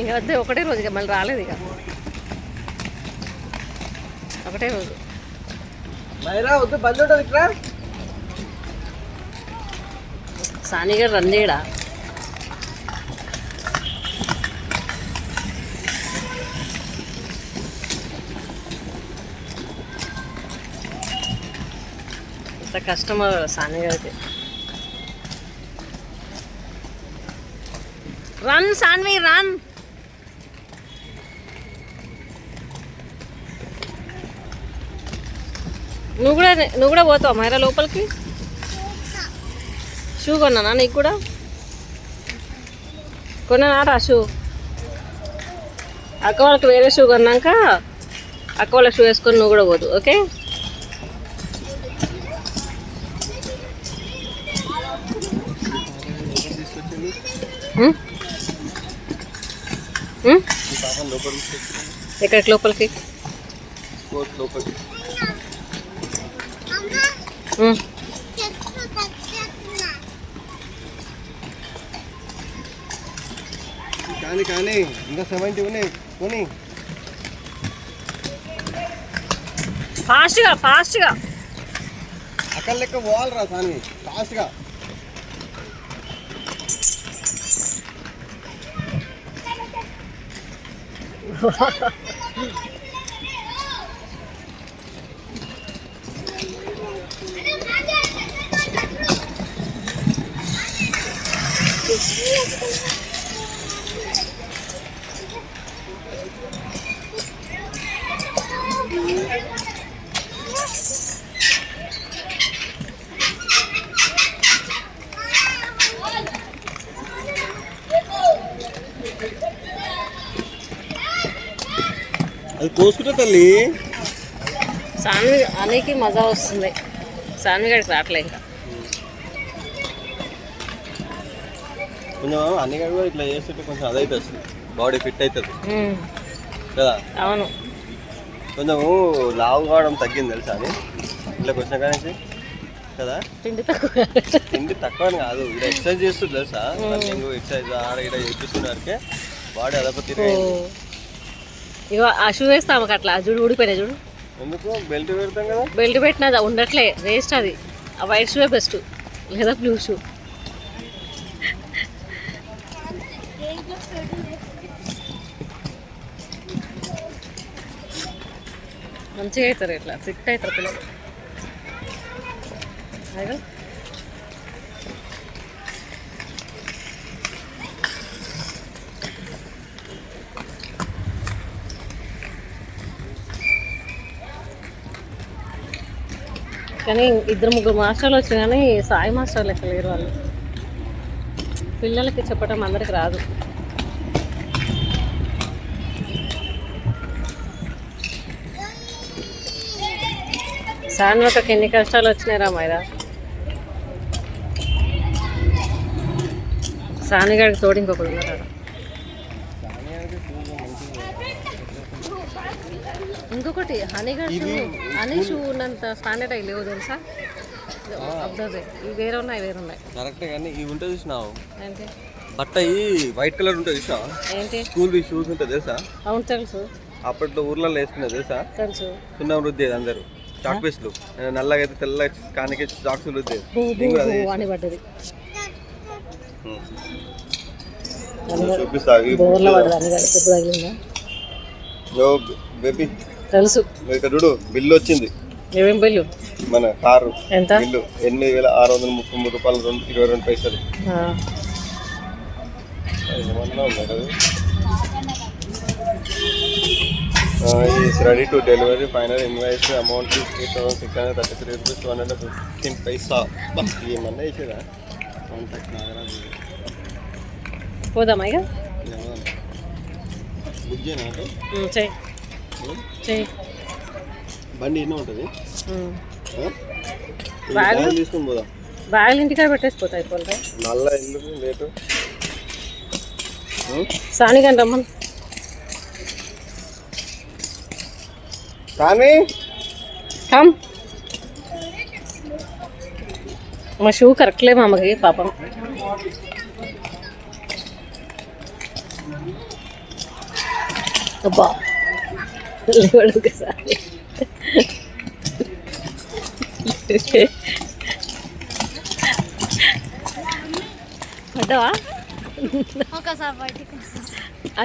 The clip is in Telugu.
ఇక వద్ద ఒకటే రోజు ఇక మళ్ళీ రాలేదు ఇక. ఒకటే రోజు. సానిగా రన్ చేయడా? ఇంత కష్టమో సానిగా అయితే రన్ సాన్వి రన్ నువ్వు కూడా నువ్వు కూడా పోతావు మైరా లోపలికి? షూ కొన్నానా నీకు కూడా? కొన్నానా రా షూ? అక్క వాళ్ళకి వేరే షూ కొన్నాక అక్క వాళ్ళ షూ వేసుకొని నువ్వు కూడా పోదు ఓకే? ఎక్కడికి లోపలికి? లోపలికి. కానీ కానీ ఇంకా సెవెంటీ ఉన్నాయి కొని ఫాస్ట్గా ఫాస్ట్గా అక్కడ లెక్క పోవాలిరా సాని ఫాస్ట్గా అది కోసుకుంటా తల్లి. సాన్వి అనేకి మజా వస్తుంది. సాన్వి గడికి రావట్లే ఇంకా. కొంచెం అన్ని కూడా ఇట్లా చేస్తుంటే కొంచెం అదైతే వస్తుంది. బాడీ ఫిట్ అవుతుంది. కదా? అవును. కొంచెము లావు కావడం తగ్గింది తెలుసా అని ఇట్లా వచ్చిన కానీ కదా? తిండి తక్కువ. తిండి తక్కువ అని కాదు. ఇక్కడ ఎక్సర్సైజ్ చేస్తుంది తెలుసా? రన్నింగ్ ఎక్సర్సైజ్ ఆడ ఇక్కడ చేపిస్తున్నారు బాడీ అదొక. తిరిగి ఇగో ఆ షూ వేస్తే ఆమెకు అట్లా చూడు ఊడిపోయినా చూడు. ఎందుకు? బెల్ట్ పెడతాం కదా. బెల్ట్ పెట్టినది ఉండట్లే వేస్ట్ అది. ఆ వైట్ షూవే బెస్ట్ లేదా బ్లూ షూ మంచిగా అవుతారు ఇట్లా ఫిట్ అవుతారు పిల్లలు. కానీ ఇద్దరు ముగ్గురు మాస్టర్లు వచ్చి కానీ సాయి మాస్టర్లు లెక్క లేరు వాళ్ళు. పిల్లలకి చెప్పడం అందరికి రాదు. సాన్వకకి ఎన్ని కష్టాలు వచ్చినాయిరా మైరా? సానిగాడికి తోడు ఇంకొకడు ఉన్నాడు ఇంకొకటి హనీగాడ్ షూ హనీ షూ ఉన్నంత స్టాండర్డ్ అయి లేవు తెలుసా? అబ్జర్వ్ ఇవి వేరే ఉన్నాయి వేరే ఉన్నాయి. కరెక్టే కానీ ఇవి చూసినావు. ఏంటి? బట్ట ఈ వైట్ కలర్ ఏంటి? స్కూల్ షూస్ తెలుసా? అవును తెలుసు. అప్పట్లో ఊర్లలో వేసుకునేది తెలుసా? తెలుసు. సున్నా వృద్ధి అందరూ. చాక్ పీస్లు నల్లగా అయితే తెల్ల కానికి చాక్స్ పడ్డది. చూపిస్తా బేబీ. తెలుసు. ఇక్కడ చూడు బిల్లు వచ్చింది. ఏమేం బిల్లు? మన కారు. ఎంత? బిల్లు ఎనిమిది వేల ఆరు వందల ముప్పై మూడు రూపాయలు రెండు ఇరవై రెండు పైసలు? Is ready to delivery final invoice amount three thousand six hundred thirty three rupees two hundred fifteen పైసా ఏమన్నా ఇచ్చేదా? కాంటాక్ట్ నాగరాజు. పోదామా ఇక? బుక్ చేయనా? బండి ఎన్నో ఉంటుంది? తీసుకొని పోదాం. బ్యాగులు ఇంటికాడ పెట్టేసిపోతాయి అయిపోతే నల్ల ఎందుకు లేటు ఉం? సానిగాని రమ్మని. కానీ కమ్. మా షూ కరెక్ట్ లేవు అమ్మకి పాపం. అబ్బా. లేవాడు ఒకసారి పడ్డావా ఒకసారి బయటికి